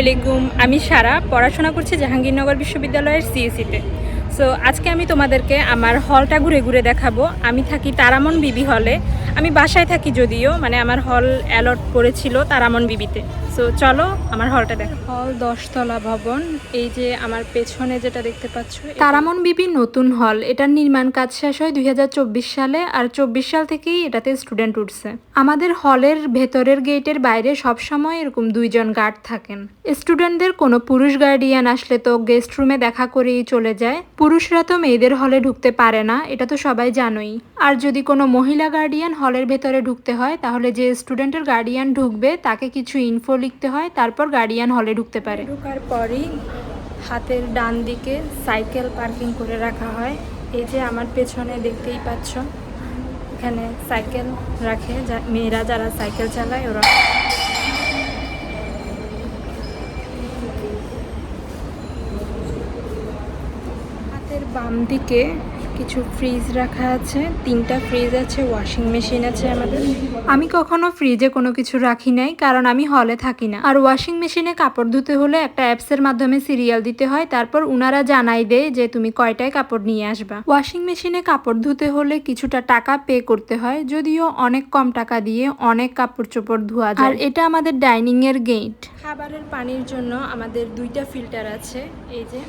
আলাইকুম। আমি সারা, পড়াশোনা করছি জাহাঙ্গীরনগর বিশ্ববিদ্যালয়ের সিএসিতে সো আজকে আমি তোমাদেরকে আমার হলটা ঘুরে ঘুরে দেখাবো। আমি থাকি তারামন বিবি হলে। আমি বাসায় থাকি যদিও মানে আমার হল অ্যালট করেছিল তারামন বিবিতে। সো চলো আমার হলটা দেখো। হল দশতলা ভবন। এই যে আমার পেছনে যেটা দেখতে পাচ্ছ তারামন বিবি নতুন হল। এটার নির্মাণ কাজ শেষ হয় দুই হাজার চব্বিশ সালে আর চব্বিশ সাল থেকেই এটাতে স্টুডেন্ট উঠছে। আমাদের হলের ভেতরের গেটের বাইরে সবসময় এরকম দুইজন গার্ড থাকেন। স্টুডেন্টদের কোনো পুরুষ গার্ডিয়ান আসলে তো গেস্ট রুমে দেখা করেই চলে যায়। পুরুষরা তো মেয়েদের হলে ঢুকতে পারে না এটা তো সবাই জানোই। আর যদি কোনো মহিলা গার্ডিয়ান হলের ভেতরে ঢুকতে হয় তাহলে যে স্টুডেন্টের গার্ডিয়ান ঢুকবে তাকে কিছু ইনফো লিখতে হয়, তারপর গার্ডিয়ান হলে ঢুকতে পারে। ঢুকার পরই হাতের ডান দিকে সাইকেল পার্কিং করে রাখা হয়। এই যে আমার পেছনে দেখতেই পাচ্ছ, এখানে সাইকেল রাখে মেয়েরা যারা সাইকেল চালায় ওরা। হাতের বাম দিকে কিছু ফ্রিজ রাখা আছে, তিনটা ফ্রিজ আছে ওয়াশিং মেশিন আছে আমাদের। আমি কখনো ফ্রিজে কোনো কিছু রাখি নাই, কারণ আমি হলে থাকি না। আর ওয়াশিং মেশিনে কাপড় ধুতে হলে একটা অ্যাপসের মাধ্যমে সিরিয়াল দিতে হয়, তারপর উনারা জানাই দেয় যে তুমি কয়টায় কাপড় নিয়ে আসবা। ওয়াশিং মেশিনে কাপড় ধুতে হলে কিছুটা টাকা পে করতে হয়, যদিও অনেক কম টাকা দিয়ে অনেক কাপড় চোপড় ধোয়া যায়। আর এটা আমাদের ডাইনিং এর গেট খাবারের পানির জন্য আমাদের দুইটা ফিল্টার আছে, এই যে।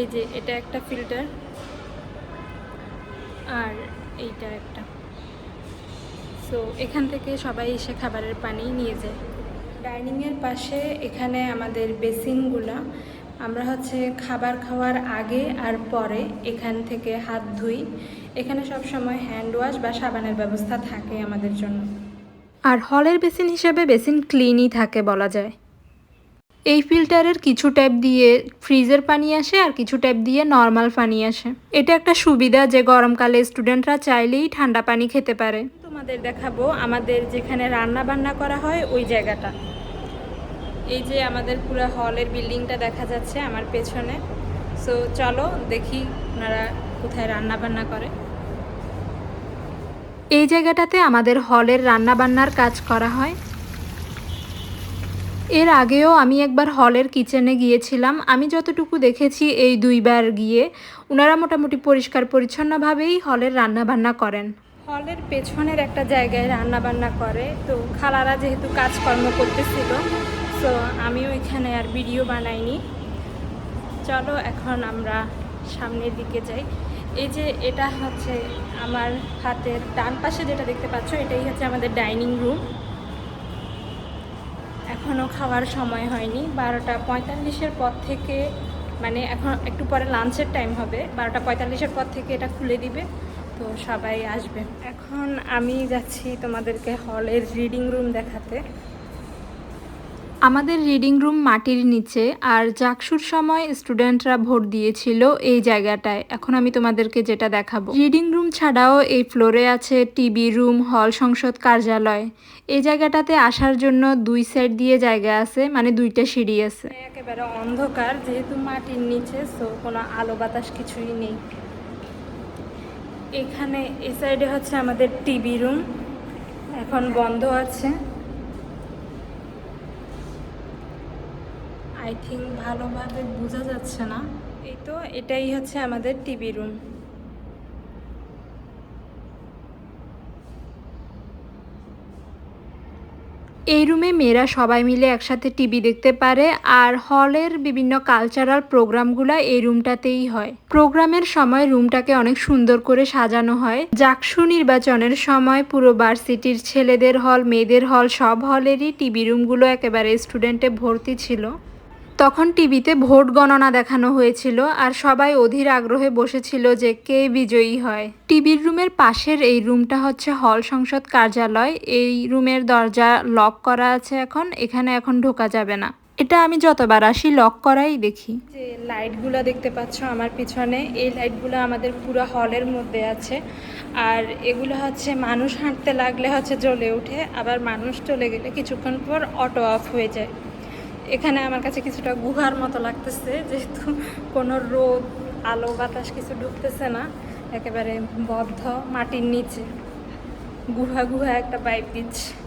এই যে এটা একটা ফিল্টার আর এইটা একটা। সো এখান থেকে সবাই এসে খাবারের পানি নিয়ে যায়। ডাইনিংয়ের পাশে এখানে আমাদের বেসিনগুলো আমরা হচ্ছে খাবার খাওয়ার আগে আর পরে এখান থেকে হাত ধুই। এখানে সব সময় হ্যান্ড ওয়াশ বা সাবানের ব্যবস্থা থাকে আমাদের জন্য। আর হলের বেসিন হিসেবে বেসিন ক্লিনই থাকে বলা যায়। এই ফিল্টারের কিছু ট্যাপ দিয়ে ফ্রিজের পানি আসে আর কিছু ট্যাপ দিয়ে নর্মাল পানি আসে। এটা একটা সুবিধা যে গরমকালে স্টুডেন্টরা চাইলেই ঠান্ডা পানি খেতে পারে। তোমাদের দেখাবো আমাদের যেখানে রান্না বান্না করা হয় ওই জায়গাটা। এই যে আমাদের পুরো হলের বিল্ডিংটা দেখা যাচ্ছে আমার পেছনে। সো চলো দেখি ওনারা কোথায় রান্না বান্না করে। এই জায়গাটাতে আমাদের হলের রান্না বান্নার কাজ করা হয়। এর আগেও আমি একবার হলের কিচেনে গিয়েছিলাম। আমি যতটুকু দেখেছি এই দুইবার গিয়ে ওনারা মোটামুটি পরিষ্কার পরিচ্ছন্নভাবেই হলের রান্না বান্না করেন। হলের পেছনের একটা জায়গায় রান্না বান্না করে, তো খালারা যেহেতু কাজকর্ম করতেছিল, তো আমিও এখানে আর ভিডিও বানাইনি। চলো এখন আমরা সামনের দিকে যাই। এই যে এটা হচ্ছে আমার হাতের ডান পাশে যেটা দেখতে পাচ্ছ, এটাই হচ্ছে আমাদের ডাইনিং রুম। এখনও খাওয়ার সময় হয়নি। বারোটা পঁয়তাল্লিশের পর থেকে মানে এখন একটু পরে লাঞ্চের টাইম হবে। বারোটা পঁয়তাল্লিশের পর থেকে এটা খুলে দিবে, তো সবাই আসবে। এখন আমি যাচ্ছি তোমাদেরকে হলের রিডিং রুম দেখাতে। আমাদের রিডিং রুম মাটির নিচে আর জাকসুর সময় স্টুডেন্টরা ভোট দিয়েছিল এই জায়গাটায়। এখন আমি তোমাদেরকে যেটা দেখাবো। রিডিং রুম ছাড়াও এই ফ্লোরে আছে টিভি রুম হল সংসদ, কার্যালয়। এই জায়গাটাতে আসার জন্য দুই সাইড দিয়ে জায়গা আছে মানে দুইটা সিঁড়ি আছে। একেবারে অন্ধকার, যেহেতু মাটির নিচে সো কোনো আলো বাতাস কিছুই নেই। এখানে এই সাইডে হচ্ছে আমাদের টিভি রুম এখন বন্ধ আছে। আই থিঙ্ক ভালোভাবে বোঝা যাচ্ছে না। এই তো, এটাই হচ্ছে আমাদের টিভি রুম এই রুমে মেয়েরা সবাই মিলে একসাথে টিভি দেখতে পারে আর হলের বিভিন্ন কালচারাল প্রোগ্রামগুলো এই রুমটাতেই হয়। প্রোগ্রামের সময় রুমটাকে অনেক সুন্দর করে সাজানো হয়। জাকসু নির্বাচনের সময় পুরো ভার্সিটির ছেলেদের হল মেয়েদের হল সব হলেরই টিভি রুমগুলো একেবারে স্টুডেন্টে ভর্তি ছিল। তখন টিভিতে ভোট গণনা দেখানো হয়েছিল আর সবাই অধীর আগ্রহে বসেছিল যে কে বিজয়ী হয়। টিভির রুমের পাশের এই রুমটা হচ্ছে হল সংসদ কার্যালয়। এই রুমের দরজা লক করা আছে এখন, এখানে এখন ঢোকা যাবে না। এটা আমি যতবার আসি লক করাই দেখি। যে লাইটগুলো দেখতে পাচ্ছ আমার পিছনে, এই লাইটগুলো আমাদের পুরো হলের মধ্যে আছে। আর এগুলো হচ্ছে মানুষ হাঁটতে লাগলে হচ্ছে জ্বলে ওঠে, আবার মানুষ চলে গেলে কিছুক্ষণ পর অটো অফ হয়ে যায়। এখানে আমার কাছে কিছুটা গুহার মতো লাগতেছে, যেহেতু কোনো রোদ আলো, বাতাস কিছু ঢুকতেছে না, একেবারে বদ্ধ মাটির নিচে। গুহা গুহা একটা পাইপ দিচ্ছে।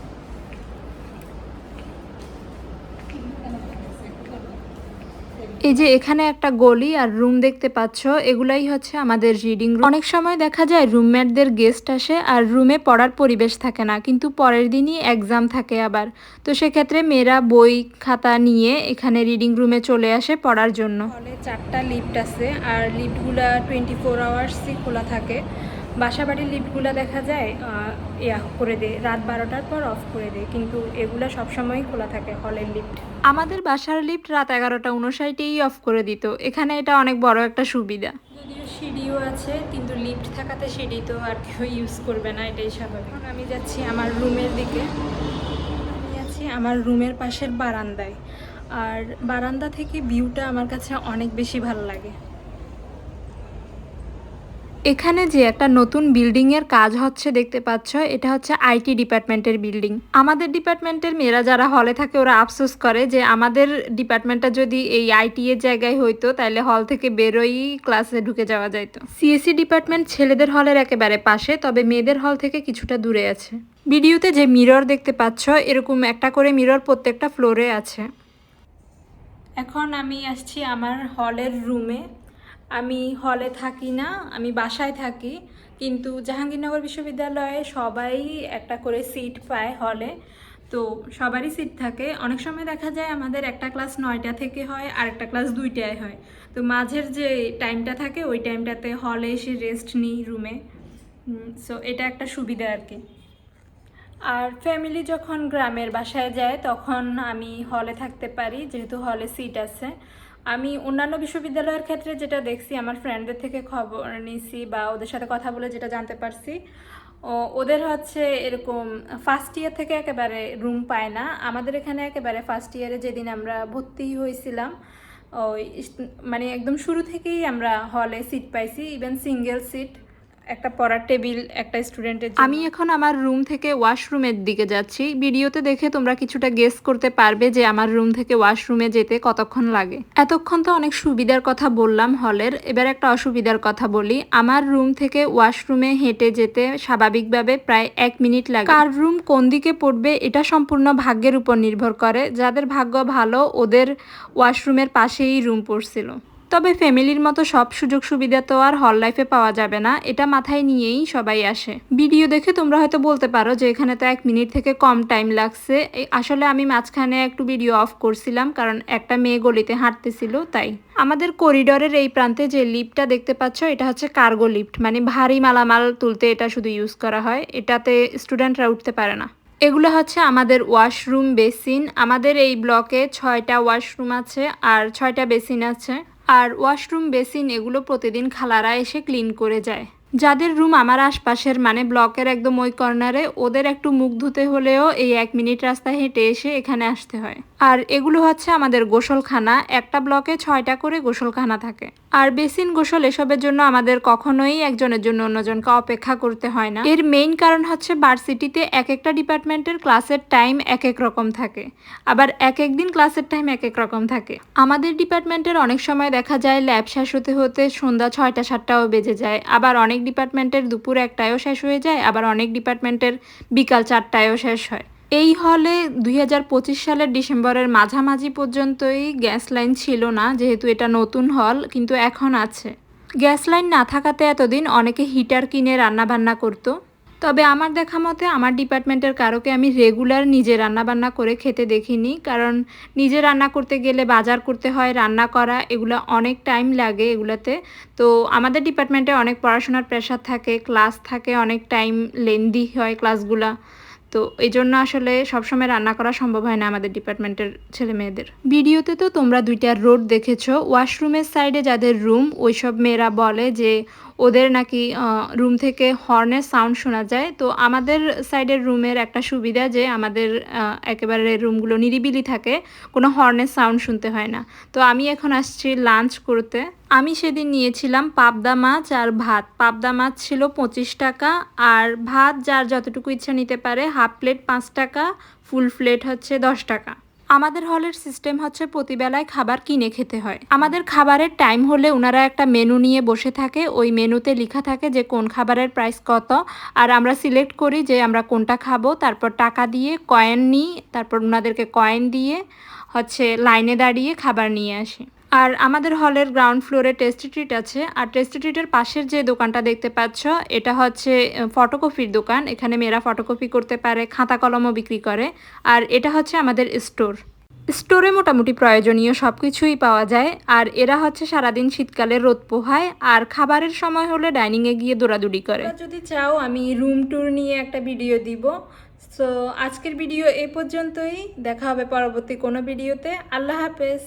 এই যে এখানে একটা গলি আর রুম দেখতে পাচ্ছ, এগুলাই হচ্ছে আমাদের রিডিং রুম অনেক সময় দেখা যায় রুমমেটদের গেস্ট আসে আর রুমে পড়ার পরিবেশ থাকে না, কিন্তু পরের দিনই এক্সাম থাকে আবার। তো সেক্ষেত্রে মেয়েরা বই, খাতা নিয়ে এখানে রিডিং রুমে চলে আসে পড়ার জন্য। চারটা লিফট আছে আর লিফটগুলো টোয়েন্টি ফোর আওয়ার্সই খোলা থাকে। বাসা বাড়ির লিফটগুলো দেখা যায় ইয়া করে দেয় রাত বারোটার পর অফ করে দেয় কিন্তু এগুলা সবসময়ই খোলা থাকে হলের লিফট আমাদের বাসার লিফট রাত এগারোটা উনষাটেই অফ করে দিত এখানে এটা অনেক বড় একটা সুবিধা। যদিও সিঁড়িও আছে কিন্তু লিফট থাকাতে সিঁড়ি তো আর কেউ ইউজ করবে না এটাই স্বাভাবিক। এখন আমি যাচ্ছি আমার রুমের দিকে। আমি আছি আমার রুমের পাশের বারান্দায়। আর বারান্দা থেকে ভিউটা আমার কাছে অনেক বেশি ভালো লাগে। এখানে যে একটা নতুন বিল্ডিং এর কাজ হচ্ছে দেখতে পাচ্ছ, এটা হচ্ছে আইটি ডিপার্টমেন্টের বিল্ডিং আমাদের ডিপার্টমেন্টের মেয়েরা যারা হলে থাকে, ওরা আফসোস করে যে আমাদের ডিপার্টমেন্টটা যদি এই আইটি এর জায়গায় হইতো, তাহলে হল থেকে বেরোই ক্লাসে ঢুকে যাওয়া যাইতো। সিএসসি ডিপার্টমেন্ট ছেলেদের হলের একেবারে পাশে, তবে মেয়েদের হল থেকে কিছুটা দূরে আছে। ভিডিওতে যে মিরর দেখতে পাচ্ছ, এরকম একটা করে মিরর প্রত্যেকটা ফ্লোরে আছে। এখন আমি আসছি আমার হলের রুমে আমি হলে থাকি না, আমি বাসায় থাকি। কিন্তু জাহাঙ্গীরনগর বিশ্ববিদ্যালয়ে সবাই একটা করে সিট পায় হলে তো সবারই সিট থাকে। অনেক সময় দেখা যায় আমাদের একটা ক্লাস নয়টা থেকে হয়, আর একটা ক্লাস দুইটায় হয়। তো মাঝের যে টাইমটা থাকে, ওই টাইমটাতে হলে এসে রেস্ট নিই রুমে সো এটা একটা সুবিধা আর কি। আর ফ্যামিলি যখন গ্রামের বাসায় যায়, তখন আমি হলে থাকতে পারি, যেহেতু হলে সিট আছে। আমি অন্যান্য বিশ্ববিদ্যালয়ের ক্ষেত্রে যেটা দেখছি, আমার ফ্রেন্ডদের থেকে খবর নিছি বা ওদের সাথে কথা বলে যেটা জানতে পারছি, ও, ওদের হচ্ছে এরকম ফার্স্ট ইয়ার থেকে একেবারে রুম পায় না। আমাদের এখানে একেবারে ফার্স্ট ইয়ারে যেদিন আমরা ভর্তি হয়েছিলাম, ওই মানে একদম শুরু থেকেই আমরা হলে সিট পাইছি ইভেন সিঙ্গেল সিট একটা পড়ার টেবিল, একটা স্টুডেন্টের আমি এখন আমার রুম থেকে ওয়াশরুমের দিকে যাচ্ছি। ভিডিওতে দেখে তোমরা কিছুটা গেস করতে পারবে যে আমার রুম থেকে ওয়াশরুমে যেতে কতক্ষণ লাগে। এতক্ষণ তো অনেক সুবিধার কথা বললাম হলের। এবার একটা অসুবিধার কথা বলি। আমার রুম থেকে ওয়াশরুমে হেঁটে যেতে স্বাভাবিকভাবে প্রায় এক মিনিট লাগে। কার রুম কোন দিকে পড়বে এটা সম্পূর্ণ ভাগ্যের উপর নির্ভর করে। যাদের ভাগ্য ভালো, ওদের ওয়াশরুমের পাশেই রুম পড়ছিল। তবে ফ্যামিলির মতো সব সুযোগ সুবিধা তো আর হল লাইফে পাওয়া যাবে না, এটা মাথায় নিয়েই সবাই আসে। ভিডিও দেখে তোমরা হয়তো বলতে পারো যে এখানে তো এক মিনিট থেকে কম টাইম লাগছে। আসলে আমি মাঝখানে একটু ভিডিও অফ করছিলাম কারণ একটা মেয়ে গলিতে হাঁটতেছিল, তাই। আমাদের করিডোরের এই প্রান্তে যে লিফটটা দেখতে পাচ্ছ, এটা হচ্ছে কার্গো লিফট মানে ভারী মালামাল তুলতে এটা শুধু ইউজ করা হয়, এটাতে স্টুডেন্টরা উঠতে পারে না। এগুলো হচ্ছে আমাদের ওয়াশরুম বেসিন আমাদের এই ব্লকে ছয়টা ওয়াশরুম আছে আর ছয়টা বেসিন আছে। আর ওয়াশরুম, বেসিন এগুলো প্রতিদিন খালারা এসে ক্লিন করে যায়। যাদের রুম আমার আশপাশের মানে ব্লকের একদম ওই কর্নারে, ওদের একটু মুখ ধুতে হলেও এই এক মিনিট রাস্তা হেঁটে এসে এখানে আসতে হয়। আর এগুলো হচ্ছে আমাদের গোসলখানা। একটা ব্লকে ছয়টা করে গোসলখানা থাকে। আর বেসিন গোসল এসবের জন্য আমাদের কখনোই একজনের জন্য অন্যজনকে অপেক্ষা করতে হয় না। এর মেইন কারণ হচ্ছে ভার্সিটিতে এক একটা ডিপার্টমেন্টের ক্লাসের টাইম এক এক রকম থাকে। আবার এক এক দিন ক্লাসের টাইম এক এক রকম থাকে। আমাদের ডিপার্টমেন্টের অনেক সময় দেখা যায় ল্যাব শেষ হতে হতে সন্ধ্যা ছয়টা, সাতটাও বেজে যায়। আবার অনেক ডিপার্টমেন্টের দুপুর একটায়ও শেষ হয়ে যায়, আবার অনেক ডিপার্টমেন্টের বিকাল চারটায়ও শেষ হয়। এই হলে দুই হাজার পঁচিশ সালের ডিসেম্বরের মাঝামাঝি পর্যন্তই গ্যাস লাইন ছিল না, যেহেতু এটা নতুন হল, কিন্তু এখন আছে। গ্যাস লাইন না থাকাতে এতদিন অনেকে হিটার কিনে রান্না বান্না করতো। তবে আমার দেখা মতে আমার ডিপার্টমেন্টের কারোকে আমি রেগুলার নিজে রান্না বান্না করে খেতে দেখিনি, কারণ নিজে রান্না করতে গেলে বাজার করতে হয়, রান্না করা, এগুলো অনেক টাইম লাগে এগুলোতে। তো আমাদের ডিপার্টমেন্টে অনেক পড়াশোনার প্রেশার থাকে, ক্লাস থাকে, অনেক টাইম লেন্দি হয় ক্লাসগুলা। তো এই জন্য আসলে সবসময় রান্না করা সম্ভব হয় না আমাদের ডিপার্টমেন্টের ছেলে মেয়েদের। ভিডিওতে তো তোমরা দুইটা রোড দেখেছ, ওয়াশরুমের সাইডে যাদের রুম, ওইসব মেয়েরা বলে যে ওদের নাকি রুম থেকে হর্নের সাউন্ড শোনা যায়। তো আমাদের সাইডের রুমের একটা সুবিধা যে আমাদের একেবারে রুমগুলো নিরিবিলি থাকে, কোনো হর্নের সাউন্ড শুনতে হয় না। তো আমি এখন আসছি লাঞ্চ করতে। আমি সেদিন নিয়েছিলাম পাবদা মাছ আর ভাত। পাবদা মাছ ছিল পঁচিশ টাকা আর ভাত যার যতটুকু ইচ্ছা নিতে পারে, হাফ প্লেট পাঁচ টাকা, ফুল প্লেট হচ্ছে দশ টাকা। আমাদের হলের সিস্টেম হচ্ছে প্রতিবেলায় খাবার কিনে খেতে হয়। আমাদের খাবারের টাইম হলে ওনারা একটা মেনু নিয়ে বসে থাকে। ওই মেনুতে লেখা থাকে যে কোন খাবারের প্রাইস কত আর আমরা সিলেক্ট করি যে আমরা কোনটা খাব। তারপর টাকা দিয়ে কয়েন নিই, তারপর ওনাদেরকে কয়েন দিয়ে হচ্ছে লাইনে দাঁড়িয়ে খাবার নিয়ে আসি। আর আমাদের হলের গ্রাউন্ড ফ্লোরে টেস্টি ট্রিট আছে। আর টেস্টি ট্রিটের পাশের যে দোকানটা দেখতে পাচ্ছ, এটা হচ্ছে ফটোকপির দোকান। এখানে মেয়েরা ফটোকপি করতে পারে, খাতা কলমও বিক্রি করে। আর এটা হচ্ছে আমাদের স্টোর স্টোরে মোটামুটি প্রয়োজনীয় সব কিছুই পাওয়া যায়। আর এরা হচ্ছে সারাদিন শীতকালে রোদ পোহায়। আর খাবারের সময় হলে ডাইনিংয়ে গিয়ে দৌড়াদৌড়ি করে। যদি চাও, আমি রুম ট্যুর নিয়ে একটা ভিডিও দিব। সো আজকের ভিডিও এ পর্যন্তই। দেখা হবে পরবর্তী কোনো ভিডিওতে আল্লাহ হাফেজ।